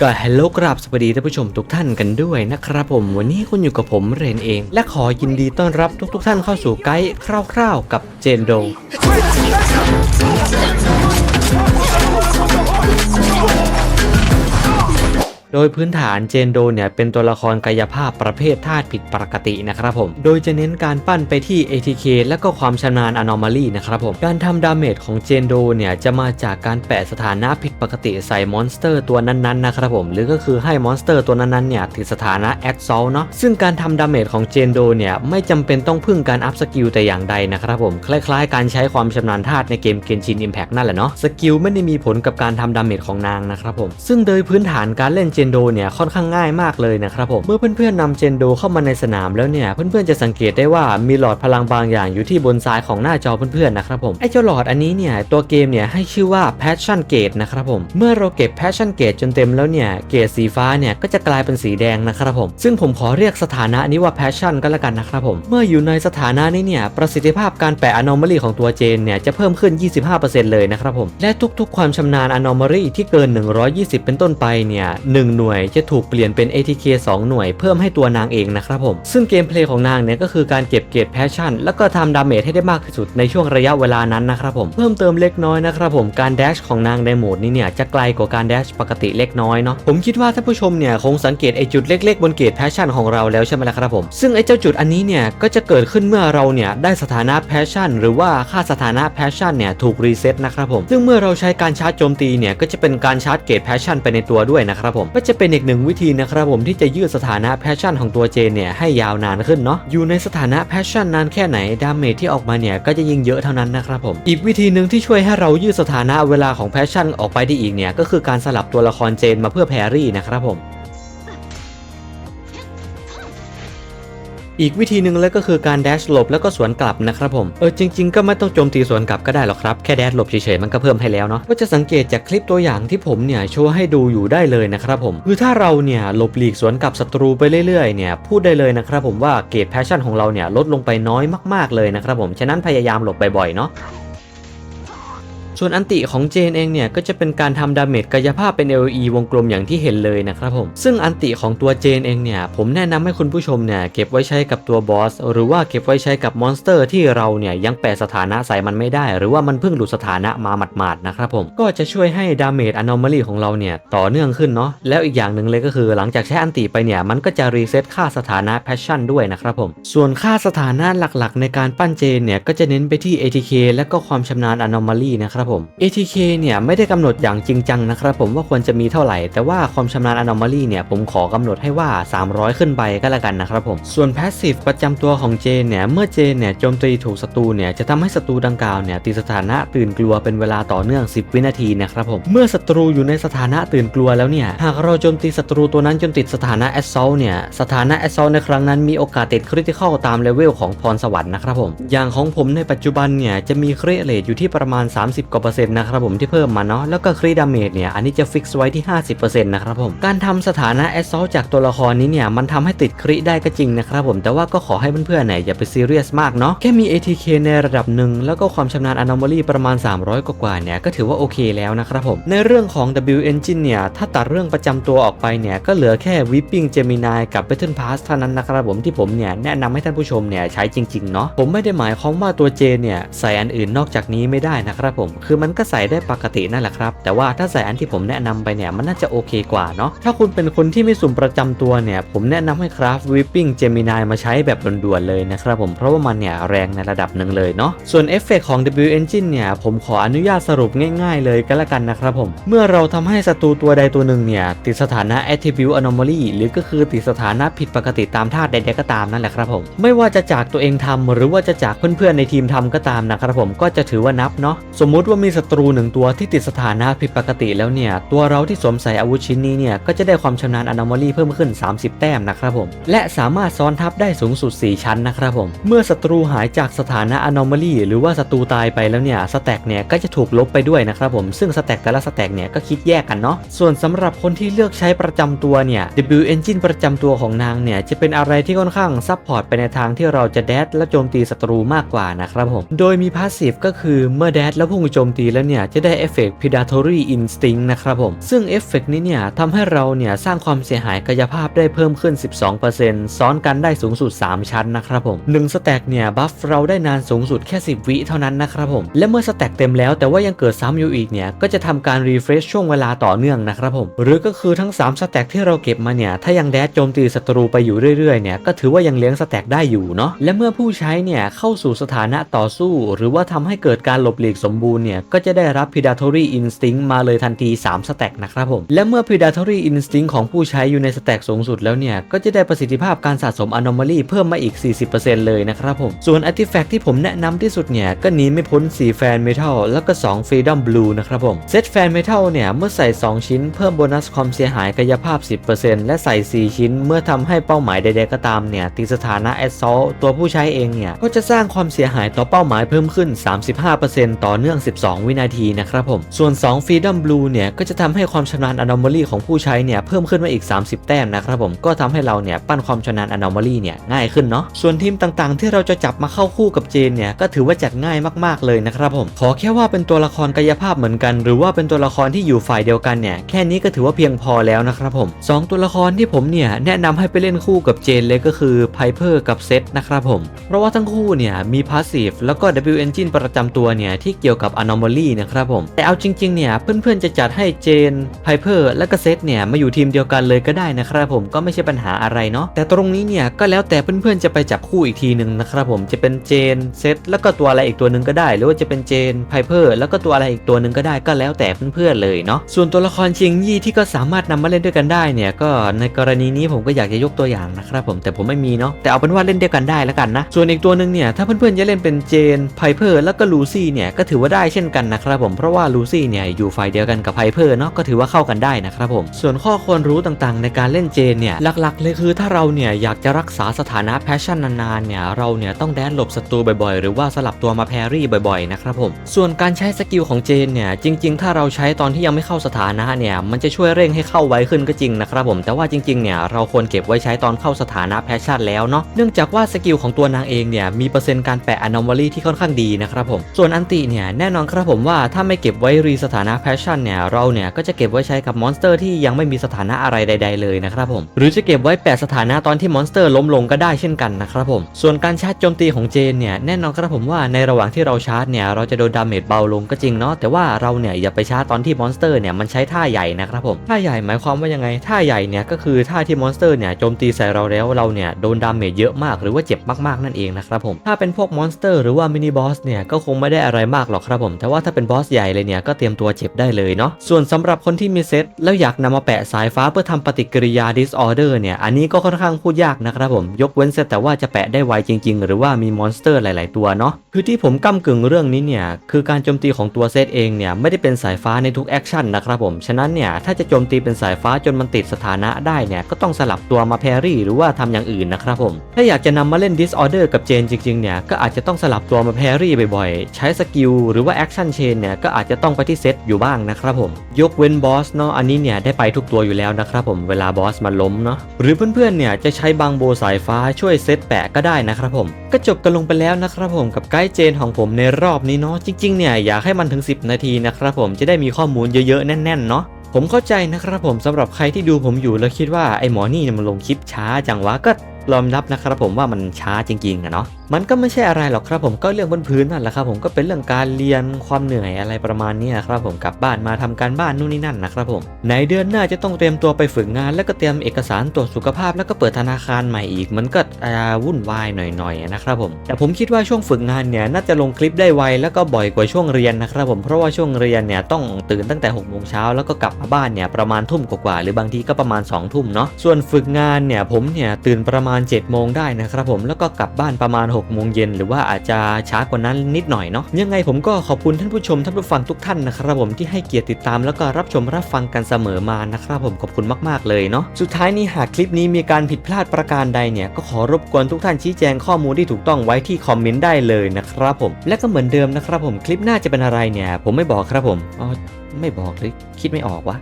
ก็ฮัลโหลกราบสวัสดีท่านผู้ชมทุกท่านกันด้วยนะครับผมวันนี้คุณอยู่กับผมเรนเอง และขอยินดีต้อนรับทุกๆท่านเข้าสู่ไกด์คร่าวๆกับเจนโด โดยพื้นฐานเจนโดเนี่ยเป็นตัวละครกายภาพประเภทธาตุผิดปกตินะครับผม โดยจะเน้นการปั้นไปที่ ATK และก็ความชำนาญ Anomaly นะครับผม การทำดาเมจของเจนโดเนี่ยจะมาจากการแปะสถานะผิดปกติใส่มอนสเตอร์ตัวนั้นๆนะครับผม หรือก็คือให้มอนสเตอร์ตัวนั้นๆเนี่ยติดสถานะ a d s a l เนาะ ซึ่งการทำดาเมจของเจนโดเนี่ยไม่จำเป็นต้องพึ่งการอัพสกิลแต่อย่างใดนะครับผม คล้ายๆ การใช้ความชำนาญธาตุในเกม Genshin Impact นั่นแหละเนาะ สกิลไม่ได้มีผลกับการทำดาเมจของนางนะครับผม ซึ่งโดยพื้นฐานการเล่นเจนโดเนี่ยค่อนข้างง่ายมากเลยนะครับผมเมื่อเพื่อนๆนำเจนโดเข้ามาในสนามแล้วเนี่ยเพื่อนๆจะสังเกตได้ว่ามีหลอดพลังบางอย่างอยู่ที่บนซ้ายของหน้าจอเพื่อนๆนะครับผมไอ้เจ้าหลอดอันนี้เนี่ยตัวเกมเนี่ยให้ชื่อว่า Passion Gate นะครับผมเมื่อเราเก็บ Passion Gate จนเต็มแล้วเนี่ยเกจสีฟ้าเนี่ยก็จะกลายเป็นสีแดงนะครับผมซึ่งผมขอเรียกสถานะนี้ว่า Passion ก็แล้วกันนะครับผมเมื่ออยู่ในสถานะนี้เนี่ยประสิทธิภาพการแปะ Anomaly ของตัวเจนเนี่ยจะเพิ่มขึ้น 25%เลยนะครับผมและทุกๆ ความชำนาญ Anomaly ที่เกิน 120 เป็นต้นไปเนี่ยหหน่วย จะถูกเปลี่ยนเป็น ATK 2 หน่วยเพิ่มให้ตัวนางเองนะครับผม ซึ่งเกมเพลย์ของนางเนี่ยก็คือการเก็บเกรด Passion แล้วก็ทำดาเมจให้ได้มากที่สุดในช่วงระยะเวลานั้นนะครับผม เพิ่มเติมเล็กน้อยนะครับผม การแดชของนางในโหมดนี้เนี่ยจะไกลกว่าการแดชปกติเล็กน้อยเนาะ ผมคิดว่าท่านผู้ชมเนี่ยคงสังเกตไอจุดเล็กๆ บนเกรด Passion ของเราแล้วใช่ไหมล่ะครับผม ซึ่งไอเจ้าจุดอันนี้เนี่ยก็จะเกิดขึ้นเมื่อเราเนี่ยได้สถานะ Passion หรือว่าค่าสถานะ Passion เนี่ยถูกรีเซ็ตนะครับผม ซึ่งเมื่อเราใช้การชาร์จโจมตีเนี่ยก็จะเป็นการชาร์จเกรด Passion ไปในตัวด้วยนะครับผมก็จะเป็นอีกหนึ่งวิธีนะครับผมที่จะยืดสถานะแพชชั่นของตัวเจนเนี่ยให้ยาวนานขึ้นเนาะอยู่ในสถานะแพชชั่นนานแค่ไหนดาเมจที่ออกมาเนี่ยก็จะยิ่งเยอะเท่านั้นนะครับผมอีกวิธีหนึ่งที่ช่วยให้เรายืดสถานะเวลาของแพชชั่นออกไปได้อีกเนี่ยก็คือการสลับตัวละครเจนมาเพื่อแพรรี่นะครับผม อีกวิธีหนึ่งเลยก็คือการแดชหลบแล้วก็สวนกลับนะครับผม เออจริง ๆ ก็ไม่ต้องโจมตีสวนกลับก็ได้หรอกครับแค่แดชหลบเฉยๆมันก็เพิ่มให้แล้วเนาะก็จะสังเกตจากคลิปตัวอย่างที่ผมเนี่ยโชว์ให้ดูอยู่ได้เลยนะครับผม คือถ้าเราเนี่ยหลบหลีกสวนกลับศัตรูไปเรื่อยๆเนี่ยพูดได้เลยนะครับผมว่าเกรดแพชชั่นของเราเนี่ยลดลงไปน้อยมากๆเลยนะครับผมฉะนั้นพยายามหลบบ่อยๆเนาะ ส่วนอันติของเจนเองเนี่ยก็จะเป็นการทำดาเมจกายภาพเป็น LE วงกลมอย่างที่เห็นเลยนะครับผม ซึ่งอันติของตัวเจนเองเนี่ยผมแนะนำให้คุณผู้ชมเนี่ยเก็บไว้ใช้กับตัวบอสหรือว่าเก็บไว้ใช้กับมอนสเตอร์ที่เราเนี่ยยังแปะสถานะใส่มันไม่ได้ หรือว่ามันเพิ่งหลุดสถานะมาหมาดๆนะครับผมก็จะช่วยให้ดาเมจ anomaly ของเราเนี่ยต่อเนื่องขึ้นเนาะแล้วอีกอย่างหนึ่งเลยก็คือหลังจากใช้อันติไปเนี่ยมันก็จะรีเซ็ตค่าสถานะ passion ด้วยนะครับผมส่วนค่าสถานะหลักๆ ในการปั้นเจนเนี่ยก็จะเน้นไปที่ ATK และก็ความชำนาญ anomaly นะครับผม ATK เนี่ยไม่ได้กำหนดอย่างจริงจังนะครับผมว่าควรจะมีเท่าไหร่ แต่ว่าความชำนาญ anomaly เนี่ยผมขอกำหนดให้ว่า 300 ขึ้นไปก็แล้วกันนะครับผมส่วน passive ประจำตัวของเจนเนี่ยเมื่อเจนเนี่ยโจมตีถูกศัตรูเนี่ยจะทำให้ศัตรูดังกล่าวเนี่ยติดสถานะตื่นกลัวเป็นเวลาต่อเนื่อง 10 วินาทีนะครับผมเมื่อศัตรูอยู่ในสถานะตื่นกลัวแล้วเนี่ยหากเราโจมตีศัตรูตัวนั้นจนติดสถานะ assault เนี่ยสถานะ assault ในครั้งนั้นมีโอกาสติด critical ตามเลเวลของพรสวรรค์นะครับผมอย่างของผมในปัจจุบันเนี่ยจะมีเครเรทอยู่ที่ประมาณ 30กว่าเปอร์เซ็นต์นะครับผมที่เพิ่มมาเนาะแล้วก็ครีดาเมจเนี่ยอันนี้จะฟิกซ์ไว้ที่ 50%นะครับผมการทำสถานะ assault จากตัวละครนี้เนี่ยมันทำให้ติดคริได้ก็จริงนะครับผมแต่ว่าก็ขอให้เพื่อนๆเนี่ยอย่าไปซีเรียสมากเนาะแค่มี ATK ในระดับหนึ่งแล้วก็ความชำนาญ anomaly ประมาณ 300 กว่าๆเนี่ยก็ถือว่าโอเคแล้วนะครับผมในเรื่องของ W Engine เนี่ยถ้าตัดเรื่องประจำตัวออกไปเนี่ยก็เหลือแค่ Whipping Gemini กับ Battle Pass เท่านั้นนะครับผมที่ผมเนี่ยแนะนำให้ท่านผู้ชมเนี่ยใช้จริงๆเนาะผมไม่ได้หมายความว่าตัวเจเนี่ยใส่อันอื่นนอกจากนี้ไม่ได้นะครับผมคือมันก็ใส่ได้ปกตินั่นแหละครับ แต่ว่าถ้าใส่อันที่ผมแนะนำไปเนี่ยมันน่าจะโอเคกว่าเนาะถ้าคุณเป็นคนที่ไม่สุ่มประจำตัวเนี่ย ผมแนะนำให้คราฟ Whipping Gemini มาใช้แบบด่วนๆเลยนะครับผมเพราะว่ามันเนี่ยแรงในระดับหนึ่งเลยเนาะส่วนเอฟเฟกของ W Engine เนี่ยผมขออนุญาตสรุปง่ายๆ เลยก็แล้วกันนะครับผมเมื่อเราทำให้ศัตรูตัวใดตัวหนึ่งเนี่ยติดสถานะ Attribute Anomaly หรือก็คือติดสถานะผิดปกติตามธาตุใดๆก็ตามนั่นแหละครับผมไม่ว่าจะจากตัวเองทำหรือว่าจะจากเพื่อนๆในทีมทำก็ตามนะครับผมก็จะถือว่านับเนาะสมมุติว่ามีศัตรูหนึ่งตัวที่ติดสถานะผิดปกติแล้วเนี่ย ตัวเราที่สวมใส่อาวุธชิ้นนี้เนี่ย ก็จะได้ความชำนาญ Anomaly เพิ่มขึ้น 30 แต้มนะครับผม และสามารถซ้อนทับได้สูงสุด 4 ชั้นนะครับผม เมื่อศัตรูหายจากสถานะ Anomaly หรือว่าศัตรูตายไปแล้วเนี่ย สแต็กเนี่ยก็จะถูกลบไปด้วยนะครับผม ซึ่งสแต็กแต่ละสแต็กเนี่ยก็คิดแยกกันเนาะ ส่วนสำหรับคนที่เลือกใช้ประจำตัวเนี่ย W Engine ประจำตัวของนางเนี่ยจะเป็นอะไรที่ค่อนข้างซับพอร์ตไปในทางที่เราจะแดดและโจมตีศัตรูมากกว่านะครับผม โดยมีพาสซีฟก็คือเมื่อแดดแล้วพุ่งโจมตีแล้วเนี่ยจะได้เอฟเฟกต์ predatory instinct นะครับผม ซึ่งเอฟเฟกต์นี้เนี่ยทำให้เราเนี่ยสร้างความเสียหายกายภาพได้เพิ่มขึ้น 12%ซ้อนกันได้สูงสุด 3 ชั้นนะครับผม1สแต็กเนี่ยบัฟเราได้นานสูงสุดแค่ 10 วิเท่านั้นนะครับผม และเมื่อสแต็กเต็มแล้วแต่ว่ายังเกิดซ้ำอยู่อีกเนี่ยก็จะทำการรีเฟรชช่วงเวลาต่อเนื่องนะครับผม หรือก็คือทั้ง 3 สแต็กที่เราเก็บมาเนี่ยถ้ายังแดดโจมตีศัตรูไปอยู่เรื่อยๆเนี่ยก็ถือว่ายังเลี้ยงสแต็กได้อยู่เนาะและเมื่อผู้ใช้เนี่ยเข้าสู่สถานะต่อสู้ หรือว่าทำให้เกิดการหลบหลีกสมบูรณ์เนี่ยก็จะได้รับ predatory instinct มาเลยทันที 3 สแต็กนะครับผม และเมื่อ predatory instinct ของผู้ใช้อยู่ในสแต็กสูงสุดแล้วเนี่ย ก็จะได้ประสิทธิภาพการสะสม anomaly เพิ่มมาอีก 40%เลยนะครับผม ส่วน artifact ที่ผมแนะนำที่สุดเนี่ย ก็หนีไม่พ้น4 fan metal แล้วก็ 2 freedom blue นะครับผม เซต fan metal เนี่ย เมื่อใส่ 2 ชิ้นเพิ่มโบนัสความเสียหายกายภาพ 10%และใส่ 4 ชิ้น เมื่อทำให้เป้าหมายใดๆก็ตามเนี่ยตีสถานะ assault ตัวผู้ใช้เองเนี่ยก็จะสร้างความเสียหายต่อเป้าหมายเพิ่มขึ้น 35%ต่อเนื่อง 12วินาทีนะครับผม ส่วน 2 freedom blue เนี่ยก็จะทำให้ความชำนาญ anomaly ของผู้ใช้เนี่ยเพิ่มขึ้นมาอีก 30 แต้มนะครับผมก็ทำให้เราเนี่ยปั้นความชำนาญ anomaly เนี่ยง่ายขึ้นเนาะส่วนทีมต่างๆ ที่เราจะจับมาเข้าคู่กับเจนเนี่ยก็ถือว่าจัดง่ายมากๆเลยนะครับผมขอแค่ว่าเป็นตัวละครกายภาพเหมือนกัน หรือว่าเป็นตัวละครที่อยู่ฝ่ายเดียวกันเนี่ยแค่นี้ก็ถือว่าเพียงพอแล้วนะครับผมสองตัวละครที่ผมเนี่ยแนะนำให้ไปเล่นคู่กับเจนเลยก็คือไพเพอร์กับเซตนะครับผมเพราะว่าทั้งคู่เนี่ยมีพาสซีฟแล้วก็ W Engine ประจำตัวเนี่ยที่เกี่ยวกับ Anomaly นะครับผม แต่เอาจริงๆเนี่ยเพื่อนๆจะจัดให้เจนไพเพอร์และก็เซตเนี่ยมาอยู่ทีมเดียวกันเลยก็ได้นะครับผมก็ไม่ใช่ปัญหาอะไรเนาะแต่ตรงนี้เนี่ยก็แล้วแต่เพื่อนๆจะไปจับคู่อีกทีหนึ่งนะครับผมจะเป็นเจนเซตแล้วก็ตัวอะไรอีกตัวหนึ่งก็ได้ หรือว่าจะเป็นเจนไพเพอร์แล้วก็ตัวอะไรอีกตัวหนึ่งก็ได้ก็แล้วแต่เพื่อนๆเลยเนาะส่วนตัวละครชิงยี่ที่ก็สามารถนำมาเล่นด้วยกันได้เนี่ยก็ในกรณีนี้ผมก็อยากจะยกตัวอย่างนะครับผมแต่ผมไม่มีเนาะแต่เอาเป็นว่าเล่นด้วยกันได้แล้วกันนะส่วนอีกตัวหนึ่งเนี่ยถ้าเพื่อนๆจะเล่นเป็นเจนไพเพอร์แล้วก็ลูซี่เนี่ยก็ถือว่าได้เช่นกันนะครับผมเพราะว่าลูซี่เนี่ยอยู่ฝ่ายเดียวกันกับไพเพอร์เนาะก็ถือว่าเข้ากันได้นะครับผม ส่วนข้อควรรู้ต่างๆ ในการเล่นเจนเนี่ยหลักๆ เลยคือถ้าเราเนี่ยอยากจะรักษาสถานะแพชชั่นนานๆเนี่ยเราเนี่ยต้องแดนหลบศัตรูบ่อยๆ หรือว่าสลับตัวมาแพรรี่บ่อยๆนะครับผมส่วนการใช้สกิลของเจนเนี่ยจริง ๆ ถ้าเราใช้ตอนที่ยังไม่เข้าสถานะเนี่ยมันจะช่วยเร่งให้เข้าไวขึ้นก็จริงนะครับผมแต่ว่าจริงๆเนี่ยเราควรเก็บไว้ใช้ตอนเข้าสถานะแพชชั่นแล้วเนาะเนื่องจากว่าสกิลของตัวนางเองเนี่ยมีเปอร์เซ็นต์การแปะ anomaly ที่ค่อนข้างดีนะครับผมส่วนอันติเนี่ยแน่นอนครับผมว่าถ้าไม่เก็บไว้รีสถานะแพชชั่นเนี่ยเราเนี่ยก็จะเก็บไว้ใช้กับมอนสเตอร์ที่ยังไม่มีสถานะอะไรใด ๆ เลยนะครับผมหรือจะเก็บไว้แปะสถานะตอนที่มอนสเตอร์ล้มลงก็ได้เช่นกันนะครับผมส่วนการชาร์จโจมตีของเจนเนี่ยแน่นอนครับผมว่าในระหว่างที่เราชาร์จเนี่ยเราจะโดนดาเมจเบาลงก็จริงเนาะแต่ว่าเราเนี่ยอย่าไปชาร์จตอนที่มอนสเตอร์เนี่ยมันใช้ท่าใหญ่นะครับผมท่าใหญ่หมายความว่ายังไงท่าใหญ่เนี่ยก็คือท่าที่มอนสเตอร์เนี่ยโจมตีใส่เราแล้วเราเนี่ยโดนดาเมจเยอะมากหรือว่าเจ็บมากๆนั่นเองนะครับผมถ้าเป็นพวกมอนสเตอร์หรือว่ามินิบอสเนี่ยก็คงไม่ได้อะไรมากหรอกครับผมแต่ว่าถ้าเป็นบอสใหญ่เลยเนี่ยก็เตรียมตัวเจ็บได้เลยเนาะส่วนสำหรับคนที่มีเซตแล้วอยากนำมาแปะสายฟ้าเพื่อทำปฏิกิริยา disorder เนี่ยอันนี้ก็ค่อนข้างพูดยากนะครับผมยกเว้นเซตแต่ว่าจะแปะได้ไวจริง ๆ หรือว่ามีมอนสเตอร์หลาย ๆ ตัวเนาะคือที่ผมก้ากึ่งเรื่องนี้เนี่ยคือการโจมตีของตัวเซตเองเนี่ยไม่ได้เป็นสายฟ้าในทุกแอคชั่นนะครับผมฉะนั้นเนี่ยถ้าจะโจมตีเป็นสายฟ้าจนมันติดสถานะได้เนี่ยก็ต้องสลับตัวมาแพรรี่หรือว่าทำอย่างอื่นนะครับผมถ้าอยากจะนำมาเล่น disorder กับเจนจริงๆเนี่ยก็อาจจะต้องสลับตัวมาแพรรี่บ่อยๆ ใช้สกิลหรือว่าแอคชั่นเชนเนี่ยก็อาจจะต้องไปที่เซตอยู่บ้างนะครับผม ยกเว้นบอสเนาะอันนี้เนี่ยได้ไปทุกตัวอยู่แล้วนะครับผมเวลาบอสมันล้มเนาะหรือเพื่อนๆเนี่ยจะใช้บางโบสายฟ้าช่วยเซตแปะก็ได้นะครับผม ก็จบกันลงไปแล้วนะครับผมกับไกด์เจนของผมในรอบนี้เนาะจริงๆเนี่ยอยากให้มันถึง 10 นาทีนะครับผมจะได้มีข้อมูลเยอะๆ แน่นๆเนาะผมเข้าใจนะครับผมสำหรับใครที่ดูผมอยู่แล้วคิดว่าไอ้หมอนี่เนี่มันลงคลิปช้าจังวะก็ ยอมรับนะครับผมว่ามันช้าจริงๆอะเนาะมันก็ไม่ใช่อะไรหรอกครับผมก็เรื่องบนพื้นนั่นแหละครับผมก็เป็นเรื่องการเรียนความเหนื่อยอะไรประมาณนี้ครับผมกลับบ้านมาทำการบ้านนู่นนี่นั่นนะครับผมในเดือนหน้าจะต้องเตรียมตัวไปฝึกงาน แล้วก็เตรียมเอกสารตรวจสุขภาพ แล้วก็เปิดธนาคารใหม่อีก มันก็วุ่นวายหน่อยๆนะครับผมแต่ผมคิดว่าช่วงฝึกงานเนี่ยน่าจะลงคลิปได้ไวแล้วก็บ่อยกว่าช่วงเรียนนะครับผมเพราะว่าช่วงเรียนเนี่ยต้องตื่นตั้งแต่6กโมงเช้าแล้วก็กลับมาบ้านเนี่ยประมาณทุ่มกว่าๆหรือบางทีก็ประมาณ2องทุ่มเนาะส่วนฝึกงานเนี่ยผมเนี่ยตื่นประมาณ7จ็ดโมงได้นะครับผมแล้วก็กลับบ้านประมาณ6กโมงเย็นหรือว่าอาจจะช้ากว่านั้นนิดหน่อยเนาะยังไงผมก็ขอบคุณท่านผู้ชมท่านผู้ฟังทุกท่านนะครับผมที่ให้เกียรติติดตามแล้วก็รับชมรับฟังกันเสมอมานะครับผมขอบคุณมากๆเลยเนาะสุดท้ายนี้หากคลิปนี้มีการผิดพลาดประการใดเนี่ยก็ขอรบกวนทุกท่านชี้แจงข้อมูลที่ถูกต้องไว้ที่คอมเมนต์ได้เลยนะครับผมและก็เหมือนเดิมนะครับผมคลิปหน้าจะเป็นอะไรเนี่ย ผมไม่บอกครับผมอ๋อไม่บอกเลยคิดไม่ออกวะ